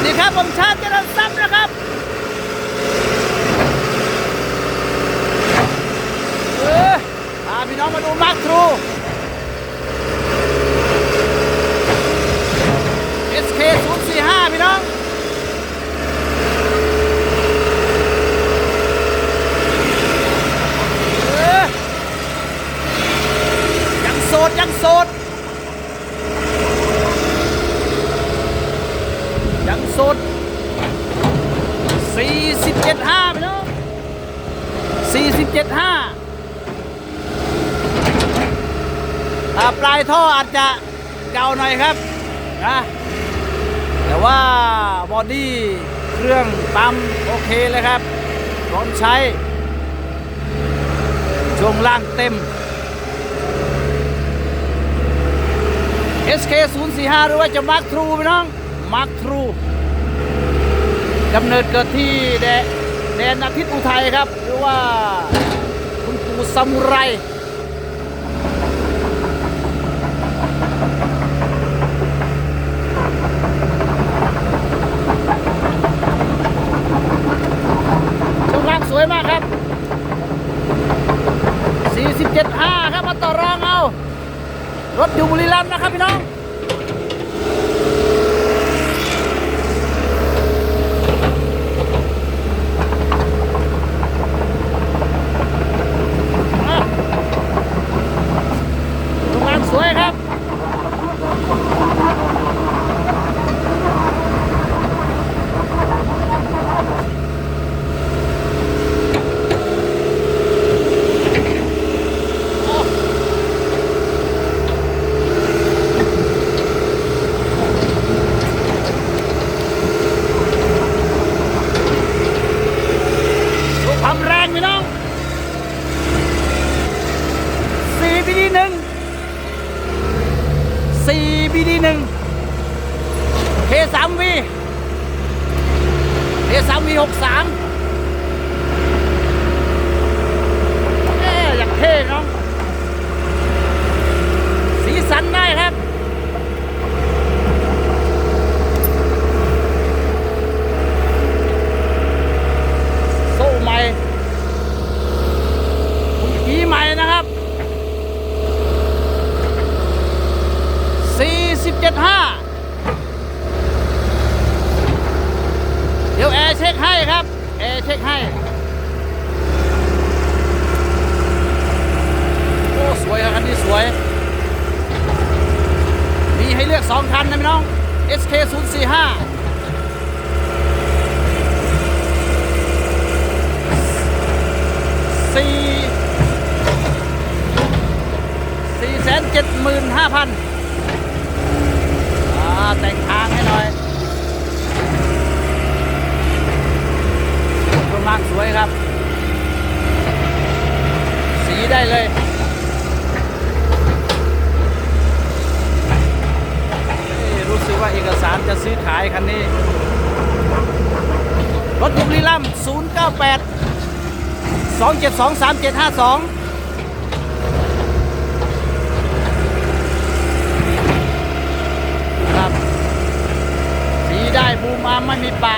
วัสดีครับ ผมชาติเจริญทรัพย์นะครับ เออพาพี่น้องมาดูมาร์คทรู SK 0 4 5พี่น้อง เออยังโสดยังโสด ยังโสด47 5พี่น้อง 47 5อ่าปลายท่ออาจจะเก่าหน่อยครับนะแต่ว่าบอดี้เครื่องปั๊มโอเคเลยครับพร้อมใช้ช่วงล่างเต็ม SK 0 4 5หรือว่าจะ Mark True พี่น้อง Mark True กำเนิดเกิดที่แด แดนอาทิตย์อุทัยครับ หรือว่าคุณปู่ซามูไร ช่วงล่างสวยมากครับ 47.5 ครับ มาต่อรองเอา รถอยู่บุรีรัมย์นะครับพี่น้อง อะโรงงานสวยครับ ดูความแรงพี่น้องสี่บีดีหนึ่งสี่บีดีหนึ่งเคสามวีเคสามวีหกสามเอ๊ะอยากเท่น้อง สีสันได้ครับ โซ่ใหม่คุณผีใหม่นะครับ 475เดี๋ยวแอร์เช็คให้ครับ แอร์เช็คให้ โอ้ สวยครับคันนี้สวย มีให้เลือก2คันนะพี่น้อง SK 045สี่สี่แสนเจ็ดหมื่นห้าพัน แต่งทางให้หน่อยประมาณสวยครับ สีได้เลยเอ้ยรู้สึกว่าเอกสารจะซื้อขายคันนี้ รถบุรีรัมย์098 272 3752 ครับ สี ได้บูมอามไม่มีปะ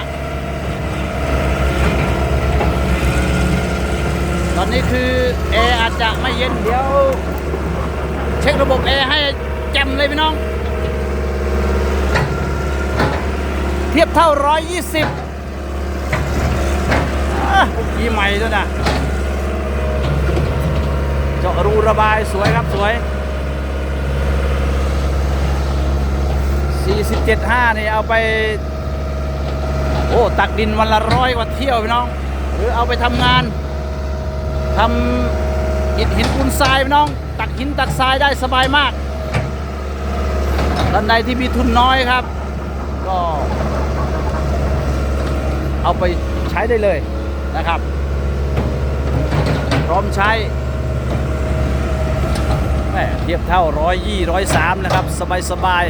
ตอนนี้คือแอร์อาจจะไม่เย็นเดี๋ยว เช็คระบบแอร์ให้แจ่มเลยพี่น้อง เทียบเท่า 120อะปุ๊กกี้ใหม่ด้วยนะเจาะรูระบายสวยครับสวย 47.5 นี่เอาไป โอ้ตักดินวันละร้อยกว่าเที่ยวพี่น้อง หรือเอาไปทำงานทำอิฐหินปูนทรายพี่น้อง ตักหินตักทรายได้สบายมากท่านใดที่มีทุนน้อยครับ ก็ เอาไปใช้ได้เลยนะครับ พร้อมใช้แม่เทียบเท่าร้อยยี่ร้อยสามนะครับ สบายสบาย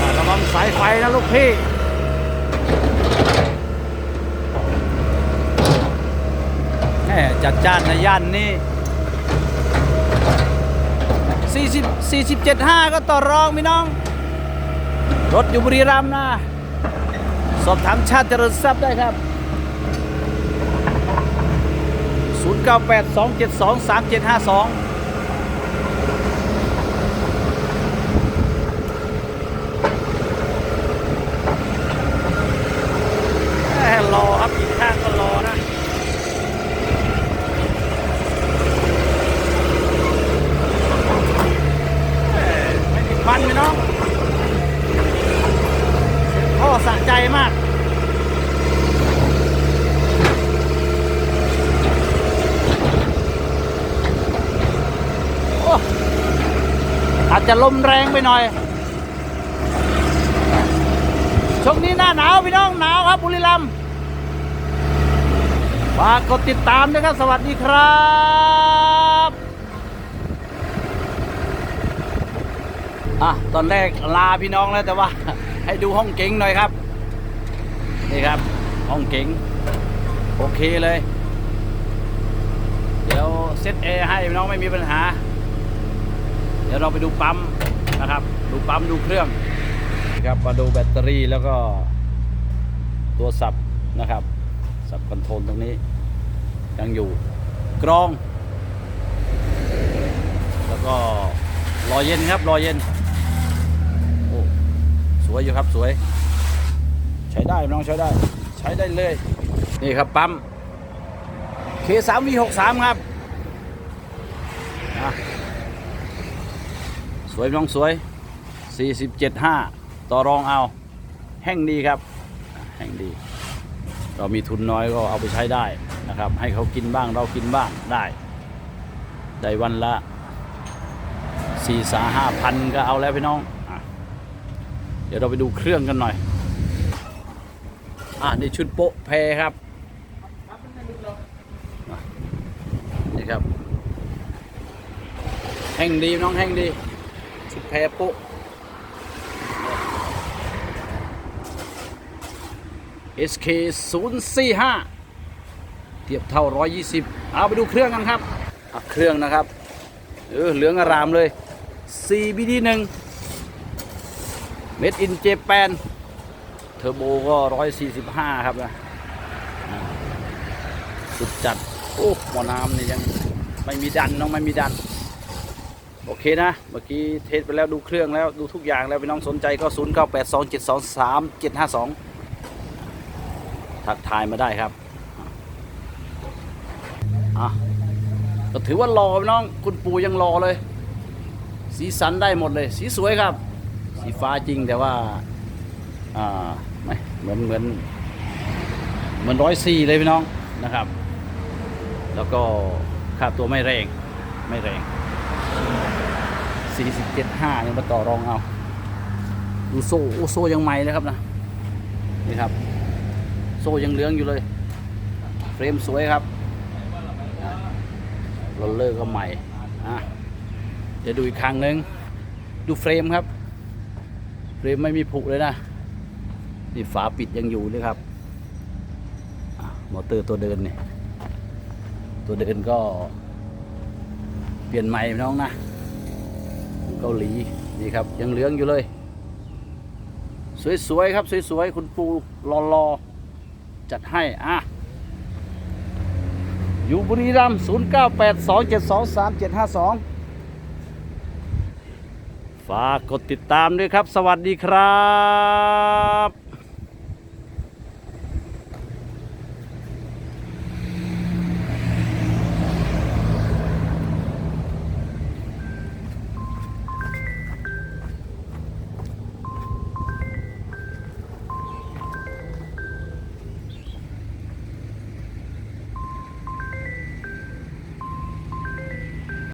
อ่าระวังสายไฟ นะลูกพี่แหมจัดจ้านในย่านนี้40 47 5 ก็ต่อรองพี่น้อง รถอยู่บุรีรัมย์นะ สอบถามชาติเจริญทรัพย์ได้ครับ 0982723752 272 3752 แม่รอครับอีกข้างก็รอนะ ไม่มีควันพี่น้องพ่อสะใจมาก โอ้อา จจะลมแรงไปหน่อย ช่วงนี้หน้าหนาวพี่น้องหนาวครับบุรีรัมย์ฝากกดติดตามด้วยครับ สวัสดีครับอะตอนแรกลาพี่น้องแล้วแต่ว่า ให้ดูห้องเก๋งหน่อยครับ นี่ครับ ห้องเก๋งโอเคเลย เดี๋ยวเซตแอให้พี่น้องไม่มีปัญหา เดี๋ยวเราไปดูปั๊มนะครับ ดูปั๊มดูเครื่องครับมาดูแบตเตอรี่แล้วก็ตัวสับนะครับ สับคอนโทรลตรงนี้ ยังอยู่กรอง แล้วก็รอเย็นครับรอเย็นโอ้สวยอยู่ครับสวย ใช้ได้น้องใช้ได้ ใช้ได้เลย นี่ครับปั๊ม K3V63 ครับอะ สวยน้องสวย 47.5 ต่อรองเอา แห่งดีครับ แห่งดี เรามีทุนน้อยก็เอาไปใช้ได้นะครับ ให้เขากินบ้างเรากินบ้างได้ ได้วันละสี่สาห้าพันก็เอาแล้วพี่น้องอเดี๋ยวเราไปดูเครื่องกันหน่อย อะนี่ชุดโป๊ะแพครับ นี่ครับ แห่งดีน้องแห่งดี ชุดแพรโป๊ะ SK 0 4 5เทียบเท่า 120 เอาไปดูเครื่องกันครับเครื่องนะครับเออเหลืองอารามเลย CBD 1 Made in Japan เทอร์โบก็ 145 ครับนะสุดจัด โอ้หมอน้ำนี่ยังไม่มีดันน้องไม่มีดัน โอเคนะ เมื่อกี้เทสไปแล้วดูเครื่องแล้วดูทุกอย่างแล้วพี่น้องสนใจก็ 0 9 8 2 7 2 3 7 5 2 ทักทายมาได้ครับอะก็ถือว่ารอพี่น้องคุณปู่ยังรอเลย สีสันได้หมดเลย สีสวยครับ สีฟ้าจริงแต่ว่าอ่าไม่เหมือนเหมือนเหมือนร้อยสี่เลยพี่น้องนะครับ แล้วก็ค่าตัวไม่แรงไม่แรง สี่สิบเจ็ดห้ายังมาต่อรองเอา ดูโซ่โอโซ่ยังใหม่เลยครับนะ นี่ครับ โซ่ยังเหลืองอยู่เลย เฟรมสวยครับโรลเลอร์ก็ใหม่อะเดี๋ยวดูอีกครั้งหนึ่งดูเฟรมครับ เฟรมไม่มีผุเลยนะ นี่ฝาปิดยังอยู่เลยครับอมอเตอร์ตัวเดินเนี่ยตัวเดินก็เปลี่ยนใหม่พี่น้องนะ เกาหลีนี่ครับยังเหลืองอยู่เลย สวยๆครับสวยๆคุณปูรอๆจัดให้อะอยู่บุรีรัมย์0982723752 ฝากกดติดตามด้วยครับ สวัสดีครับ